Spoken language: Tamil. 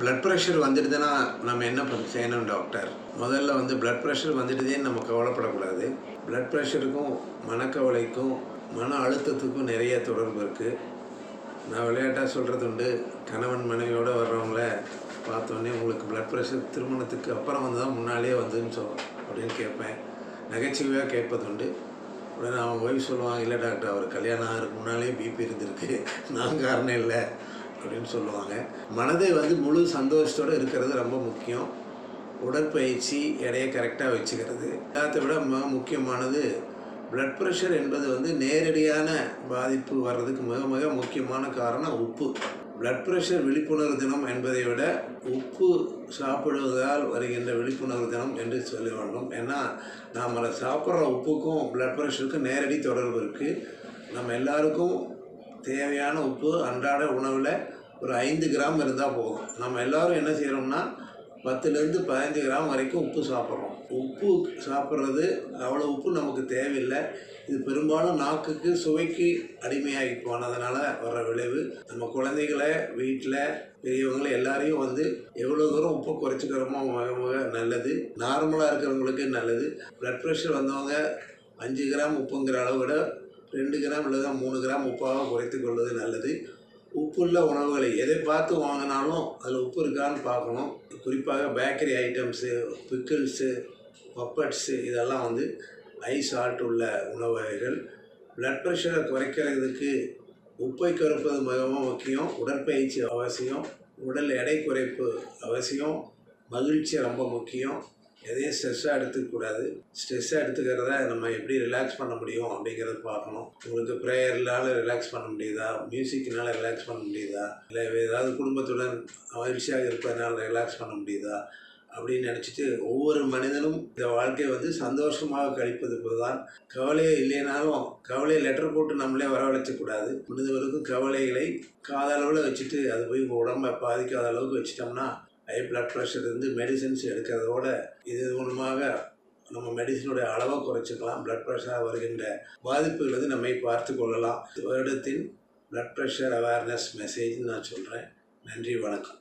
பிளட் ப்ரெஷர் வந்துடுதுன்னா நம்ம என்ன பண்ண செய்யணும் டாக்டர் முதல்ல வந்து பிளட் ப்ரெஷர் வந்துடுதேன்னு நம்ம கவலைப்படக்கூடாது. பிளட் ப்ரெஷருக்கும் மனக்கவலைக்கும் மன அழுத்தத்துக்கும் நிறைய தொடர்பு இருக்குது நான் விளையாட்டாக சொல்கிறது உண்டு. கணவன் மனைவியோடு வர்றவங்கள பார்த்தோன்னே உங்களுக்கு பிளட் ப்ரெஷர் திருமணத்துக்கு அப்புறம் வந்து தான் முன்னாலே வந்துன்னு சொல் அப்படின்னு கேட்பேன். நகைச்சுவையாக கேட்பதுண்டு உடனே அவன் ஒய்ஃப் சொல்லுவான் இல்லை டாக்டர் அவர் கல்யாணம் ஆகிறதுக்கு முன்னாலே பிபி இருந்திருக்கு. நான் காரணம் இல்லை. அப்படின்னு சொல்லுவாங்க. மனதை வந்து முழு சந்தோஷத்தோடு இருக்கிறது ரொம்ப முக்கியம். உடற்பயிற்சி எடையை கரெக்டாக வச்சுக்கிறது. எல்லாத்தை விட மிக முக்கியமானது பிளட் ப்ரெஷர் என்பது வந்து நேரடியான பாதிப்பு வர்றதுக்கு மிக மிக முக்கியமான காரணம் உப்பு. பிளட் ப்ரெஷர் விழிப்புணர்வு தினம் என்பதை விட உப்பு சாப்பிடுவதால் வருகின்ற விழிப்புணர்வு தினம் என்று சொல்ல வேண்டும். ஏன்னா நாம் சாப்பிட்ற உப்புக்கும் பிளட் ப்ரெஷருக்கும் நேரடி தொடர்பு இருக்குது நம்ம எல்லாருக்கும் தேவையான உப்பு அன்றாட உணவில் ஒரு ஐந்து கிராம் இருந்தால் போதும். நம்ம எல்லோரும் என்ன செய்கிறோம்னா பத்துலேருந்து பதினஞ்சு கிராம் வரைக்கும் உப்பு சாப்பிட்றோம். உப்பு சாப்பிட்றது அவ்வளோ உப்பு நமக்கு தேவையில்லை. இது பெரும்பாலும் நாக்குக்கு சுவைக்கு அடிமையாகி போனதுனால வர்ற விளைவு நம்ம குழந்தைகளை வீட்டில் பெரியவங்களை எல்லாரையும் வந்து எவ்வளோ தூரம் உப்பை குறைச்சிக்கிறோமோ மிக மிக நல்லது. நார்மலாக இருக்கிறவங்களுக்கு நல்லது. ப்ளட் ப்ரெஷர் வந்தவங்க அஞ்சு கிராம் உப்புங்கிற அளவு விட ரெண்டு கிராம் இல்லைனா மூணு கிராம் உப்பாக குறைத்து கொள்வது நல்லது. உப்புள்ள உணவுகளை எதை பார்த்து வாங்கினாலும் அதில் உப்பு இருக்கான்னு பார்க்கணும். குறிப்பாக பேக்கரி ஐட்டம்ஸு பிக்கிள்ஸு பப்பட்ஸு இதெல்லாம் வந்து ஐஸ் சால்ட் உள்ள உணவு வகைகள் பிளட் ப்ரெஷரை குறைக்கிறதுக்கு உப்பை குறைப்பது மிகவும் முக்கியம். உடற்பயிற்சி அவசியம். உடல் எடை குறைப்பு அவசியம். மகிழ்ச்சி ரொம்ப முக்கியம். எதையும் ஸ்ட்ரெஸ்ஸாக எடுத்துக்கக்கூடாது. ஸ்ட்ரெஸ்ஸாக எடுத்துக்கிறத நம்ம எப்படி ரிலாக்ஸ் பண்ண முடியும் அப்படிங்கிறத பார்க்கணும். உங்களுக்கு ப்ரேயர்னால ரிலாக்ஸ் பண்ண முடியுதா? மியூசிக்னால ரிலாக்ஸ் பண்ண முடியுதா? இல்லை ஏதாவது குடும்பத்துடன் மகிழ்ச்சியாக இருப்பதனால ரிலாக்ஸ் பண்ண முடியுதா? அப்படின்னு நினச்சிட்டு ஒவ்வொரு மனிதனும் இந்த வாழ்க்கையை வந்து சந்தோஷமாக கழிப்பது போதுதான். கவலையே இல்லைனாலும் கவலையை லெட்டர் போட்டு நம்மளே வரவழைச்சக்கூடாது. முடிந்தவருக்கும் கவலைகளை காதளவில் வச்சுட்டு அது போய் உங்கள் உடம்பை பாதிக்காத அளவுக்கு வச்சிட்டோம்னா ஹை பிளட் ப்ரெஷர் இருந்து மெடிசின்ஸ் எடுக்கிறதோட இது மூலமாக நம்ம மெடிசனுடைய அளவை குறைச்சிக்கலாம். பிளட் ப்ரெஷராக வருகின்ற பாதிப்புகள் வந்து நம்மை பார்த்து கொள்ளலாம். வருடத்தின் பிளட் ப்ரெஷர் அவேர்னஸ் மெசேஜ்னு நான் சொல்கிறேன் நன்றி வணக்கம்.